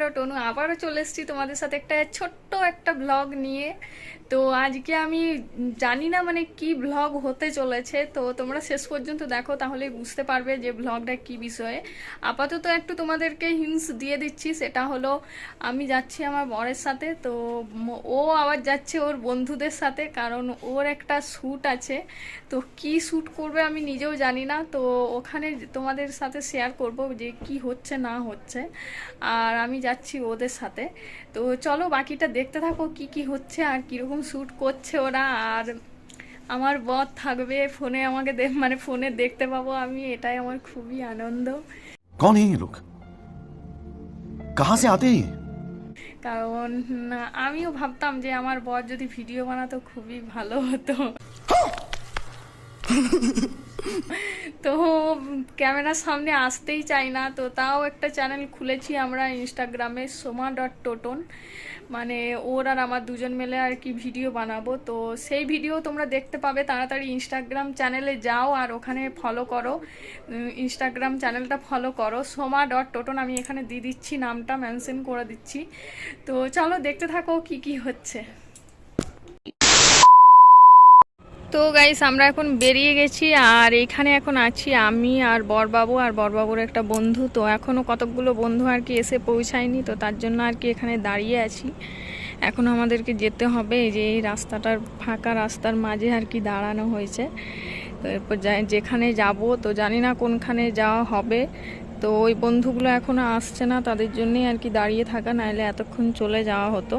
Dot অনু আবারও চলে এসেছি তোমাদের সাথে একটা ছোট্ট একটা ব্লগ নিয়ে। তো আজকে আমি জানি না মানে কি ব্লগ হতে চলেছে, তো তোমরা শেষ পর্যন্ত দেখো, তাহলে বুঝতে পারবে যে ব্লগটা কি বিষয়ে। আপাতত একটু তোমাদেরকে হিন্স দিয়ে দিচ্ছি, সেটা হলো আমি যাচ্ছি আমার বরের সাথে, তো ও আবার যাচ্ছে ওর বন্ধুদের সাথে, কারণ ওর একটা শ্যুট আছে। তো কি শ্যুট করবে আমি নিজেও জানি না, তো ওখানে তোমাদের সাথে শেয়ার করব যে কি হচ্ছে, না হচ্ছে। আর আমি যাচ্ছি ওদের সাথে। তো চলো বাকিটা দেখতে থাকো, কি কি হচ্ছে আর কীরকম শ্যুট করছে ওরা আর আমার বর থাকবে ফোনে আমাকে মানে ফোনে দেখতে পাবো আমি এটাই আমার খুবই আনন্দ। কোন এই লোক কাহা আতে কারণ আমিও ভাবতাম যে আমার বর যদি ভিডিও বানাতো খুবই ভালো হতো। তো ক্যামেরার সামনে আসতেই চাই না তো তাও একটা চ্যানেল খুলেছি আমরা ইনস্টাগ্রামে সোমা ডট টোটন। মানে ওর আর আমার দুজন মিলে আর কি ভিডিও বানাবো। তো সেই ভিডিও তোমরা দেখতে পাবে তাড়াতাড়ি ইনস্টাগ্রাম চ্যানেলে যাও আর ওখানে ফলো করো। ইনস্টাগ্রাম চ্যানেলটা ফলো করো। সোমা ডট টোটন আমি এখানে দিয়ে দিচ্ছি, নামটা মেনশন করে দিচ্ছি। তো চলো দেখতে থাকো কি কি হচ্ছে। তো গাইস আমরা এখন বেরিয়ে গেছি আর এখানে এখন আছি আমি আর বরবাবু আর বরবাবুর একটা বন্ধু। তো এখনও কতকগুলো বন্ধু আর কি এসে পৌঁছায়নি, তো তার জন্য আর কি এখানে দাঁড়িয়ে আছি। এখন আমাদেরকে যেতে হবে যে এই রাস্তাটার ফাঁকা রাস্তার মাঝে আর কি দাঁড়ানো হয়েছে। তো এরপর যেখানে যাব, তো জানি না কোনখানে যাওয়া হবে। তো ওই বন্ধুগুলো এখনও আসছে না, তাদের জন্যই আর কি দাঁড়িয়ে থাকা, নাহলে এতক্ষণ চলে যাওয়া হতো।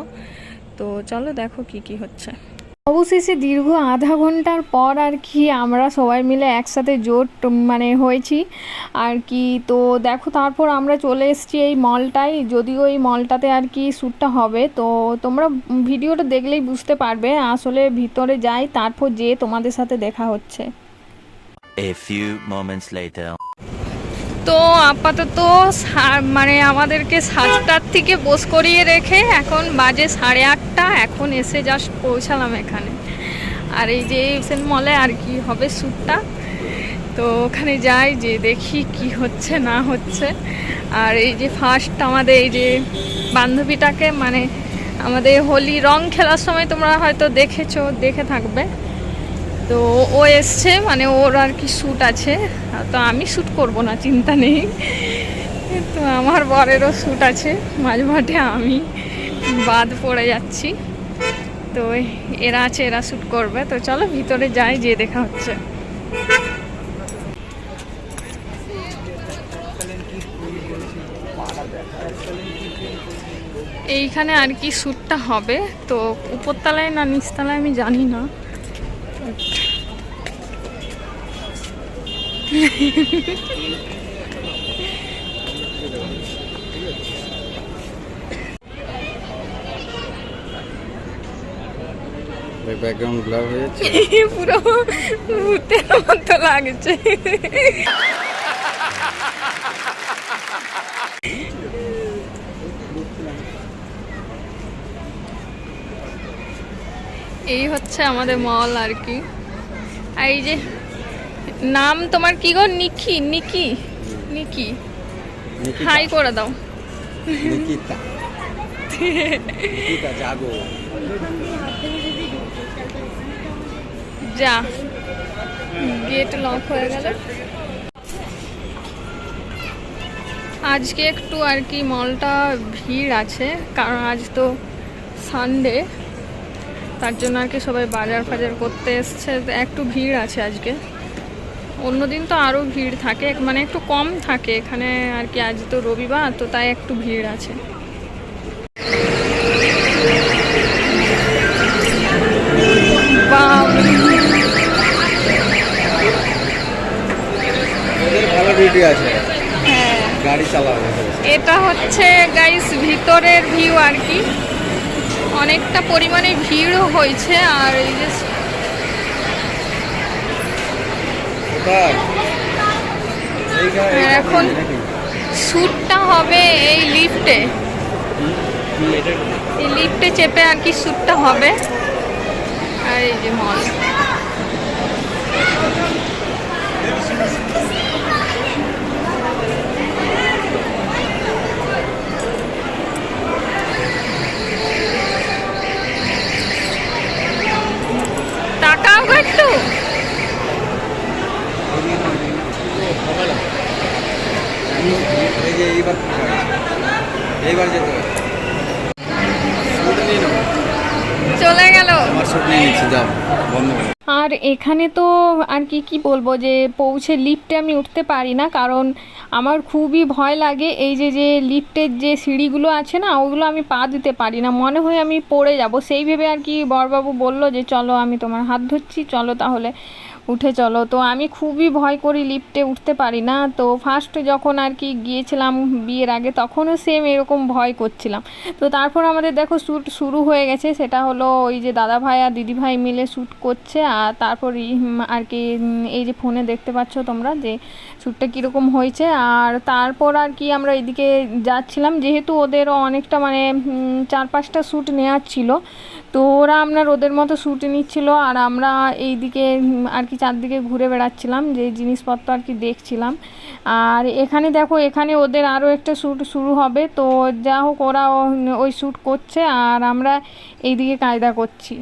তো চলো দেখো কি কি হচ্ছে। অবশেষে দীর্ঘ আধা ঘণ্টার পর আর কি আমরা সবাই মিলে একসাথে জোট মানে হয়েছি। আর কি, তো দেখো তারপর আমরা চলে এসেছি এই মলটায়। যদিও এই মলটাতে আর কি শ্যুটটা হবে, তো তোমরা ভিডিওটা দেখলেই বুঝতে পারবে আসলে ভিতরে যাই, তারপর যেয়ে তোমাদের সাথে দেখা হচ্ছে। A few moments later. তো আপাতত মানে আমাদেরকে সাতটার থেকে বস করিয়ে রেখে এখন বাজে সাড়ে আটটা, এখন এসে জাস্ট পৌঁছালাম এখানে। আর এই যে সেন মলে আর কি হবে শ্যুটটা, তো ওখানে যাই যে দেখি কি হচ্ছে, না হচ্ছে। আর এই যে ফার্স্ট আমাদের এই যে বান্ধবীটাকে মানে আমাদের হোলি রং খেলার সময় তোমরা হয়তো দেখেছ, দেখে থাকবে। তো ও এসছে মানে ওর আর কি শ্যুট আছে। তো আমি শ্যুট করব না, চিন্তা নেই। তো আমার বরেরও শ্যুট আছে, মাঝে মাঝে আমি বাদ পড়ে যাচ্ছি। তো এরা আছে, এরা শ্যুট করবে। তো চলো ভিতরে যাই যে দেখা হচ্ছে। এইখানে আর কি শ্যুটটা হবে? তো উপরতলায় না নিচতলায় আমি জানি না। ব্যাকগ্রাউন্ড ব্লার হয়ে যাচ্ছে পুরো ভূতের মতো লাগছে। এই হচ্ছে আমাদের মল আর কি। এই যে নাম তোমার কি গো? নিকি নিকি নিকি। হাই করে দাও। নিকিতা। নিকিতা জাগো। যা। গেট লক হয়ে গেল। আজকে একটু আর কি মলটা ভিড় আছে কারণ আজ তো সানডে তার জন্য আর কি সবাই বাজার ফাজার করতে এসছে। একটু ভিড় আছে আজকে। অন্যদিন তো আরও ভিড় থাকে মানে একটু কম থাকে। এখানে আর কি আজ তো রবিবার তো তাই একটু ভিড় আছে। হ্যাঁ। এটা হচ্ছে গাইস ভিতরের ভিউ আর কি। অনেকটা পরিমাণে ভিড়ও হয়েছে আর এই যে এখন শ্যুটটা হবে এই লিফটে। এই লিফটে চেপে আর কি শ্যুটটা হবে। আর এই যে মল এইবার যেতে হবে শুট নিয়ে নেব চলে আর এখানে তো আর কি কি বলব যে পৌঁছে লিফটে আমি উঠতে পারি না, কারণ আমার খুবই ভয় লাগে এই যে যে লিফটের যে সিঁড়িগুলো আছে না, ওগুলো আমি পা দিতে পারি না। মনে হয় আমি পড়ে যাব। সেই ভেবে আর কি বরবাবু বলল যে, চলো আমি তোমার হাত ধরছি, চলো তাহলে উঠে চলো। তো আমি খুবই ভয় করি লিফটে উঠতে পারি না। তো ফার্স্ট যখন আর কি গিয়েছিলাম বিয়ের আগে, তখনও সেম এরকম ভয় করছিলাম। তো তারপর আমাদের দেখো শ্যুট শুরু হয়ে গেছে। সেটা হলো ওই যে দাদা ভাই আর দিদি ভাই মিলে শ্যুট করছে। আর তারপর আর কি এই যে ফোনে দেখতে পাচ্ছ তোমরা যে শ্যুটটা কীরকম হয়েছে। আর তারপর আর কি আমরা এদিকে যাচ্ছিলাম। যেহেতু ওদেরও অনেকটা মানে চার পাঁচটা শ্যুট নেওয়ার ছিল। তো ওরা আপনার ওদের মতো শ্যুট নিচ্ছিল আর আমরা এইদিকে উম, আর কি চারদিকে ঘুরে বেড়াচ্ছিলাম যে জিনিসপত্র আর কি দেখছিলাম। আর এখানে দেখো এখানে ওদের আরও একটা শ্যুট শুরু হবে তো যা হোক ওরা ওই শ্যুট করছে আর আমরা এইদিকে কায়দা করছি।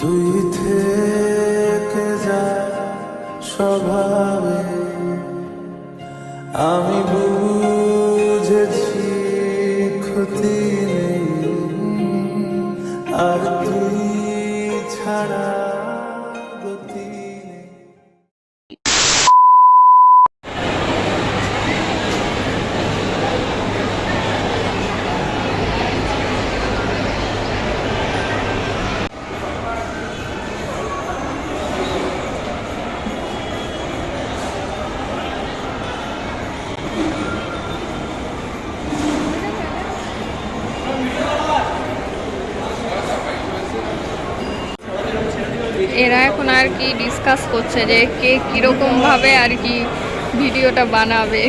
তুই থেকে যা এখন আর কি ডিসকাস করছে যে কে কীরকম ভাবে আর কি ভিডিওটা বানাবে।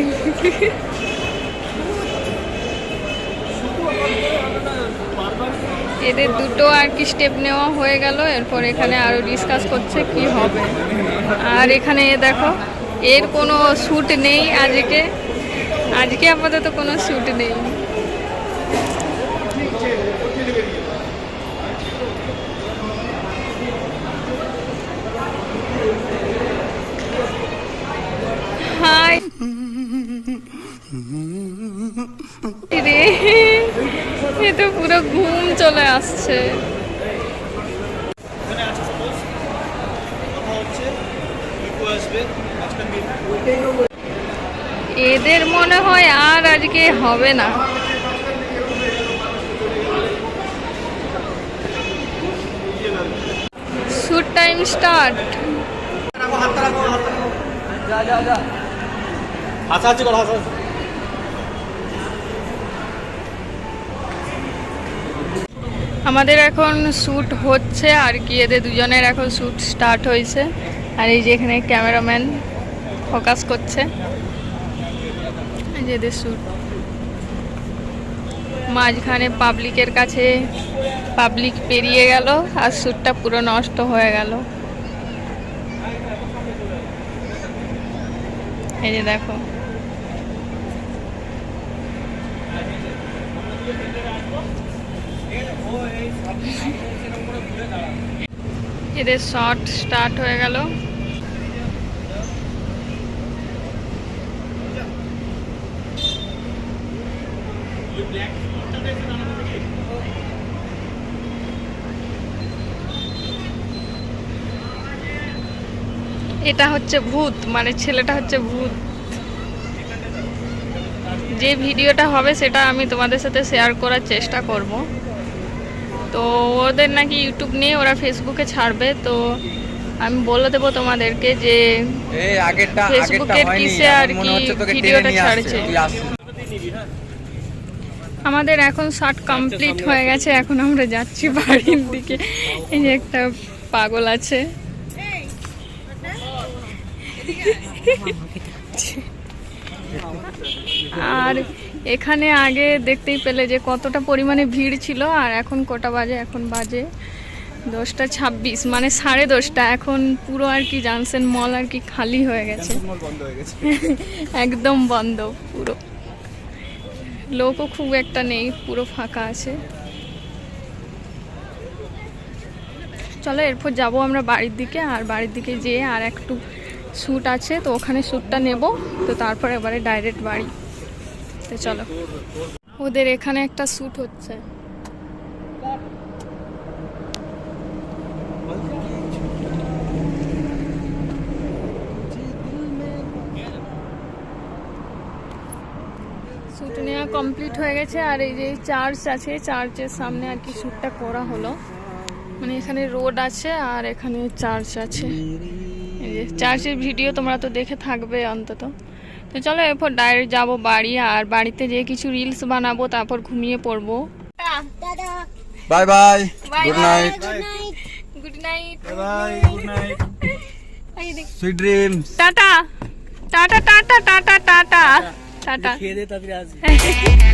এদের দুটো আর কি স্টেপ নেওয়া হয়ে গেল, এরপর এখানে আরও ডিসকাস করছে কি হবে। আর এখানে দেখো, এর কোনো শ্যুট নেই আজকে। আজকে আপাতত কোনো শ্যুট নেই। হাই। রে এ তো পুরো ঘুম চলে আসছে। এদের মনে হয় আর আজকে হবে না। Shoot time start. আমাদের এখন শ্যুট হচ্ছে, আর কি এদের দুজনের এখন শ্যুট স্টার্ট হয়েছে। আর এই যে এখানে ক্যামেরাম্যান ফোকাস করছে। এই যে এদের শ্যুট। মাঝখানে পাবলিকের কাছে পাবলিক পেরিয়ে গেল, আর শ্যুটটা পুরো নষ্ট হয়ে গেল। এই যে দেখো। এদের শর্ট স্টার্ট হয়ে গেল। এটা হচ্ছে ভূত মানে ছেলেটা হচ্ছে ভূত। যে ভিডিওটা হবে সেটা আমি তোমাদের সাথে শেয়ার করার চেষ্টা করব। তো ওদের নাকি ইউটিউব নিয়ে ওরা ফেসবুকে ছাড়বে তো আমি বলে দেবো তোমাদেরকে যে এই আগেরটা আগেরটা ফেসবুকের কিসে আর কি ভিডিওটা ছাড়ছে। আমাদের এখন শর্ট কমপ্লিট হয়ে গেছে এখন আমরা যাচ্ছি বাড়ির দিকে। এই যে একটা পাগল আছে। আর এখানে আগে দেখতেই পেলে যে কতটা পরিমাণে ভিড় ছিল আর এখন কটা বাজে? এখন বাজে দশটা ছাব্বিশ মানে সাড়ে দশটা। এখন পুরো আর কি জানসেন মল আর কি খালি হয়ে গেছে। একদম বন্ধ পুরো। লোকও খুব একটা নেই পুরো ফাঁকা আছে। চলো এরপর যাব আমরা বাড়ির দিকে আর বাড়ির দিকে যেয়ে আর একটু শ্যুট আছে তো ওখানে শ্যুটটা নেব তো তারপর এবারে ডাইরেক্ট বাড়ি। চলো। ওদের এখানে একটা শ্যুট হচ্ছে। শ্যুট নেওয়া কমপ্লিট হয়ে গেছে, আর এই যে চার্চ আছে চার্চের সামনে আর কি শ্যুটটা করা হলো। মানে এখানে রোড আছে, আর এখানে চার্চ আছে। চার্চের ভিডিও তোমরা তো দেখে থাকবে অন্তত। তো চলো এরপর ডাইরেক্ট যাব বাড়ি আর বাড়িতে যেয়ে কিছু রিলস বানাবো তারপর ঘুমিয়ে পড়ব। Bye bye good night good night bye good night sweet dreams tata tata tata tata tata tata খেয়ে দে তাড়াতাড়ি আসবি